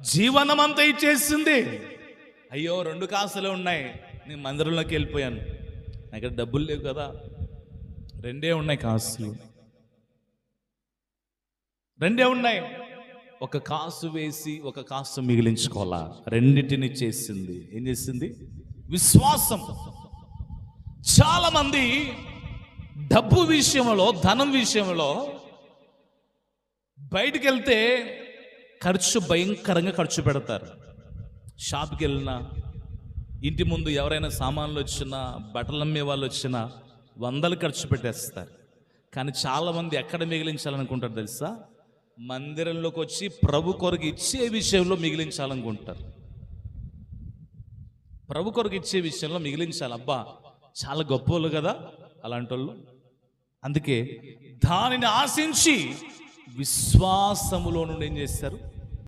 జీవనమంతా ఇచ్చేసింది. అయ్యో రెండు కాసులు ఉన్నాయి. నేను మందిరంలోకి వెళ్ళిపోయాను. నా దగ్గర డబ్బులు లేవు కదా. రెండే ఉన్నాయి కాసులు. రెండే ఉన్నాయి. ఒక కాసు వేసి ఒక కాసు మిగిలించుకోవాలా? రెండింటిని చేసింది. ఏం చేసింది? విశ్వాసం. చాలామంది డబ్బు విషయంలో ధనం విషయంలో బయటికి వెళ్తే ఖర్చు భయంకరంగా ఖర్చు పెడతారు. షాప్కి వెళ్ళినా ఇంటి ముందు ఎవరైనా సామాన్లు వచ్చినా బట్టలు అమ్మే వాళ్ళు వచ్చినా వందలు ఖర్చు పెట్టేస్తారు. కానీ చాలామంది ఎక్కడ మిగిలించాలనుకుంటారు తెలుసా? మందిరంలోకి వచ్చి ప్రభు కొరకు ఇచ్చే విషయంలో మిగిలించాలనుకుంటారు. ప్రభు కొరకు ఇచ్చే విషయంలో మిగిలించాలి. అబ్బా చాలా గొప్పలు కదా అలాంటి వాళ్ళు అందుకే దానిని ఆశించి విశ్వాసములో నుండి ఏం చేస్తారు